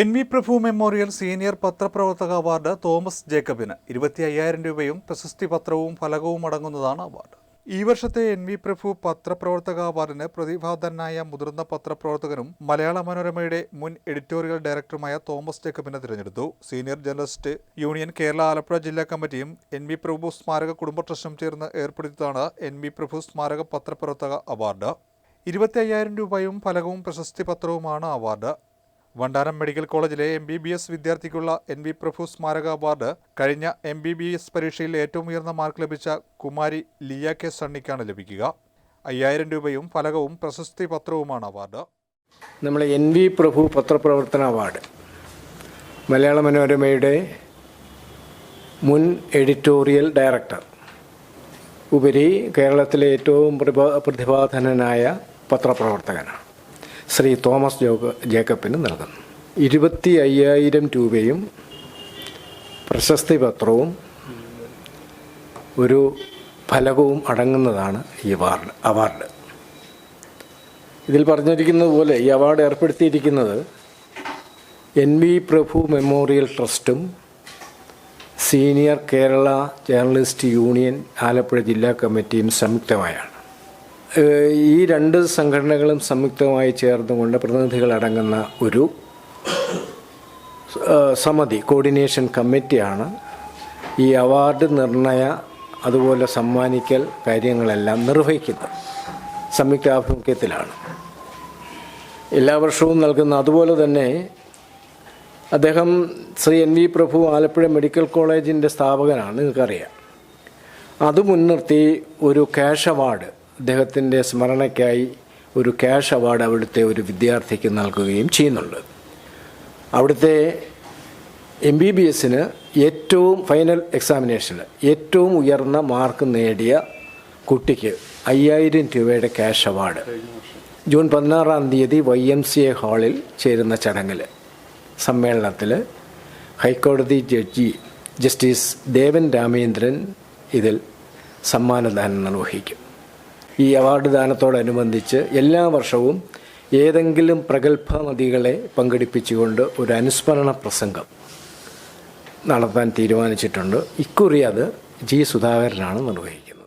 N V Prabhu memorial senior പത്രപ്രവർത്തക award Thomas ജേക്കബിന് ഇരുപത്തി അയ്യായിരം രൂപയും പ്രശസ്തി പത്രവും ഫലകവും അടങ്ങുന്നതാണ് അവാർഡ്. ഈ വർഷത്തെ എൻ വി പ്രഭു പത്രപ്രവർത്തക അവാർഡിന് പ്രതിഭാധനായ മുതിർന്ന പത്രപ്രവർത്തകനും മലയാള മനോരമയുടെ മുൻ എഡിറ്റോറിയൽ ഡയറക്ടറുമായ തോമസ് ജേക്കബിനെ തിരഞ്ഞെടുത്തു. Senior journalist union Kerala Alappuzha ജില്ലാ കമ്മിറ്റിയും എൻ വി പ്രഭു സ്മാരക കുടുംബ ട്രസ്റ്റും ചേർന്ന് ഏർപ്പെടുത്തിയതാണ് എൻ വി പ്രഭു സ്മാരക പത്രപ്രവർത്തക അവാർഡ്. ഇരുപത്തി അയ്യായിരം രൂപയും ഫലകവും പ്രശസ്തി പത്രവുമാണ് അവാർഡ്. വണ്ടാനം മെഡിക്കൽ കോളേജിലെ എം ബി ബി എസ് വിദ്യാർത്ഥിക്കുള്ള എൻ വി പ്രഭു സ്മാരക അവാർഡ് കഴിഞ്ഞ എം ബി ബി എസ് പരീക്ഷയിൽ ഏറ്റവും ഉയർന്ന മാർക്ക് ലഭിച്ച കുമാരി ലിയ കെ സണ്ണിക്കാണ് ലഭിക്കുക. അയ്യായിരം രൂപയും ഫലകവും പ്രശസ്തി പത്രവുമാണ് അവാർഡ്. നമ്മൾ എൻ വി പ്രഭു പത്രപ്രവർത്തന അവാർഡ്. മലയാള മനോരമയുടെ മുൻ എഡിറ്റോറിയൽ ഡയറക്ടർ. ഉപരി കേരളത്തിലെ ഏറ്റവും പ്രതിഭാ പ്രതിഭാധനനായ പത്രപ്രവർത്തകനാണ്. ശ്രീ തോമസ് ജോക ജേക്കബിന് നൽകുന്നു ഇരുപത്തി അയ്യായിരം രൂപയും പ്രശസ്തി പത്രവും ഒരു ഫലകവും അടങ്ങുന്നതാണ് ഈ അവാർഡ് അവാർഡ്. ഇതിൽ പറഞ്ഞിരിക്കുന്നത് പോലെ ഈ അവാർഡ് ഏർപ്പെടുത്തിയിരിക്കുന്നത് N V Prabhu memorial ട്രസ്റ്റും senior Kerala journalist union Alappuzha ജില്ലാ കമ്മിറ്റിയും സംയുക്തമായാണ്. ഈ രണ്ട് സംഘടനകളും സംയുക്തമായി ചേർന്നുകൊണ്ട് പ്രതിനിധികളടങ്ങുന്ന ഒരു സമിതി കോർഡിനേഷൻ കമ്മിറ്റിയാണ് ഈ അവാർഡ് നിർണയ അതുപോലെ സമ്മാനിക്കൽ കാര്യങ്ങളെല്ലാം നിർവഹിക്കുന്നത് സംയുക്താഭിമുഖ്യത്തിലാണ് എല്ലാ വർഷവും നൽകുന്ന അതുപോലെ തന്നെ അദ്ദേഹം Shri N V Prabhu Alappuzha medical കോളേജിന്റെ സ്ഥാപകനാണ് നിങ്ങൾക്കറിയാം. അത് മുൻനിർത്തി ഒരു ക്യാഷ് അവാർഡ് അദ്ദേഹത്തിന്റെ സ്മരണയ്ക്കായി ഒരു ക്യാഷ് അവാർഡ് അവിടുത്തെ ഒരു വിദ്യാർത്ഥിക്ക് നൽകുകയും ചെയ്യുന്നുണ്ട്. അവിടുത്തെ എം ബി ബി എസിന് ഏറ്റവും ഫൈനൽ എക്സാമിനേഷന് ഏറ്റവും ഉയർന്ന മാർക്ക് നേടിയ കുട്ടിക്ക് അയ്യായിരം രൂപയുടെ ക്യാഷ് അവാർഡ് ജൂൺ പതിനാറാം തീയതി വൈ എം സി എ ഹാളിൽ ചേരുന്ന ചടങ്ങിൽ സമ്മേളനത്തിൽ ഹൈക്കോടതി ജഡ്ജി ജസ്റ്റിസ് ദേവൻ രാമേന്ദ്രൻ ഇതിൽ സമ്മാനദാനം നിർവഹിക്കും. ഈ അവാർഡ് ദാനത്തോടനുബന്ധിച്ച് എല്ലാ വർഷവും ഏതെങ്കിലും പ്രഗത്ഭ നദികളെ പങ്കെടുപ്പിച്ചുകൊണ്ട് ഒരു അനുസ്മരണ പ്രസംഗം നടത്താൻ തീരുമാനിച്ചിട്ടുണ്ട്. ഇക്കുറി അത് ജി സുധാകരനാണ് നിർവഹിക്കുന്നത്.